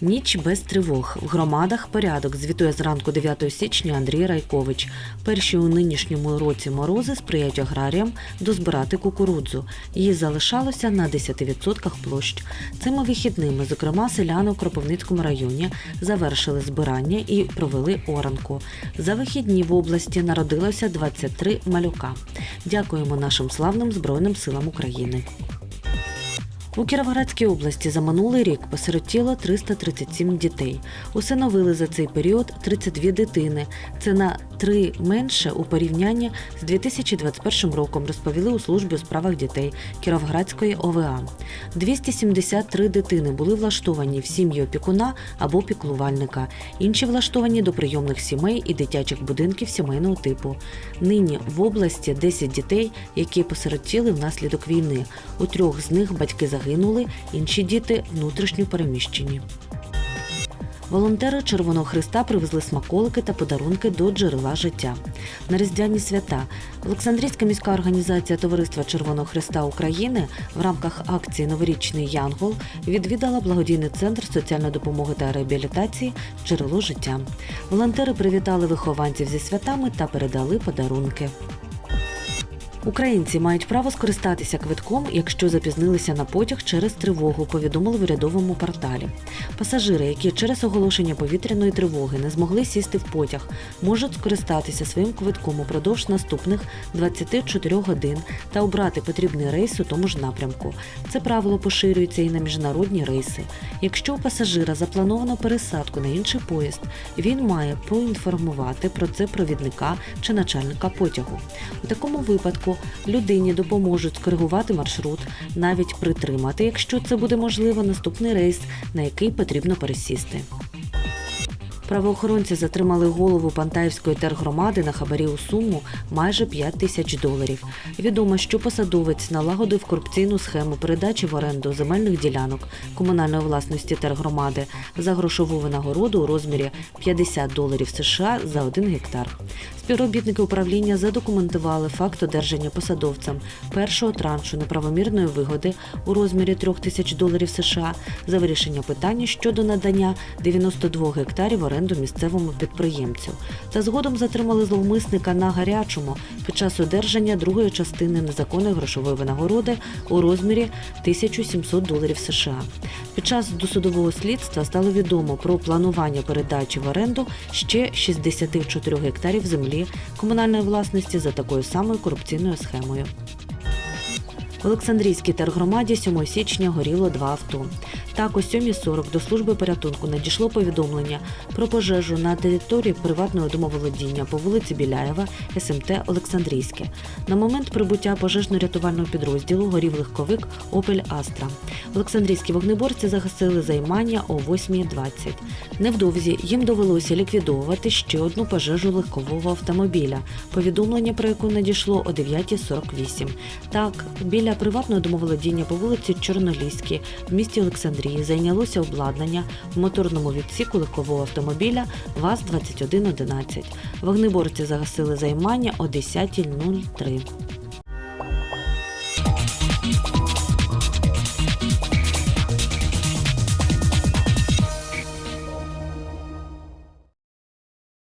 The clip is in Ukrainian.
Ніч без тривог. В громадах порядок звітує зранку 9 січня Андрій Райкович. Перші у нинішньому році морози сприяють аграріям дозбирати кукурудзу. Її залишалося на 10% площ. Цими вихідними, зокрема, селяни у Кропивницькому районі завершили збирання і провели оранку. За вихідні в області народилося 23 малюка. Дякуємо нашим славним Збройним силам України. У Кіровоградській області за минулий рік посиротіло 337 дітей. Усиновили за цей період 32 дитини. Це на три менше у порівнянні з 2021 роком, розповіли у службі у справах дітей Кіровоградської ОВА. 273 дитини були влаштовані в сім'ї опікуна або піклувальника. Інші влаштовані до прийомних сімей і дитячих будинків сімейного типу. Нині в області 10 дітей, які посиротіли внаслідок війни. У трьох з них батьки загинули, інші діти внутрішньо переміщені. Волонтери Червоного Христа привезли смаколики та подарунки до джерела життя. На різдвяні свята Олександрійська міська організація Товариства Червоного Христа України в рамках акції Новорічний Янгол відвідала благодійний центр соціальної допомоги та реабілітації Джерело життя. Волонтери привітали вихованців зі святами та передали подарунки. Українці мають право скористатися квитком, якщо запізнилися на потяг через тривогу, повідомили в урядовому порталі. Пасажири, які через оголошення повітряної тривоги не змогли сісти в потяг, можуть скористатися своїм квитком упродовж наступних 24 годин та обрати потрібний рейс у тому ж напрямку. Це правило поширюється і на міжнародні рейси. Якщо у пасажира заплановано пересадку на інший поїзд, він має поінформувати про це провідника чи начальника потягу. У такому випадку людині допоможуть скоригувати маршрут, навіть притримати, якщо це буде можливо, наступний рейс, на який потрібно пересісти. Правоохоронці затримали голову Пантаївської тергромади на хабарі у суму майже 5 тисяч доларів. Відомо, що посадовець налагодив корупційну схему передачі в оренду земельних ділянок комунальної власності тергромади за грошову винагороду у розмірі 50 доларів США за один гектар. Співробітники управління задокументували факт одержання посадовцем першого траншу неправомірної вигоди у розмірі 3 тисяч доларів США за вирішення питання щодо надання 92 гектарів в оренду місцевому підприємцю. Та згодом затримали зловмисника на гарячому під час одержання другої частини незаконної грошової винагороди у розмірі 1700 доларів США. Під час досудового слідства стало відомо про планування передачі в оренду ще 64 гектарів землі комунальної власності за такою самою корупційною схемою. В Олександрійській тергромаді 7 січня горіло два авто. Так, о 7.40 до служби порятунку надійшло повідомлення про пожежу на території приватного домоволодіння по вулиці Біляєва, СМТ Олександрійське. На момент прибуття пожежно-рятувального підрозділу горів легковик Опель Астра. Олександрійські вогнеборці загасили займання о 8.20. Невдовзі їм довелося ліквідовувати ще одну пожежу легкового автомобіля, повідомлення про яку надійшло о 9.48. Так, біля приватного домоволодіння по вулиці Чорноліській в місті Олександрії зайнялося обладнання в моторному відсіку легкового автомобіля ВАЗ-2111. Вогнеборці загасили займання о 10.03.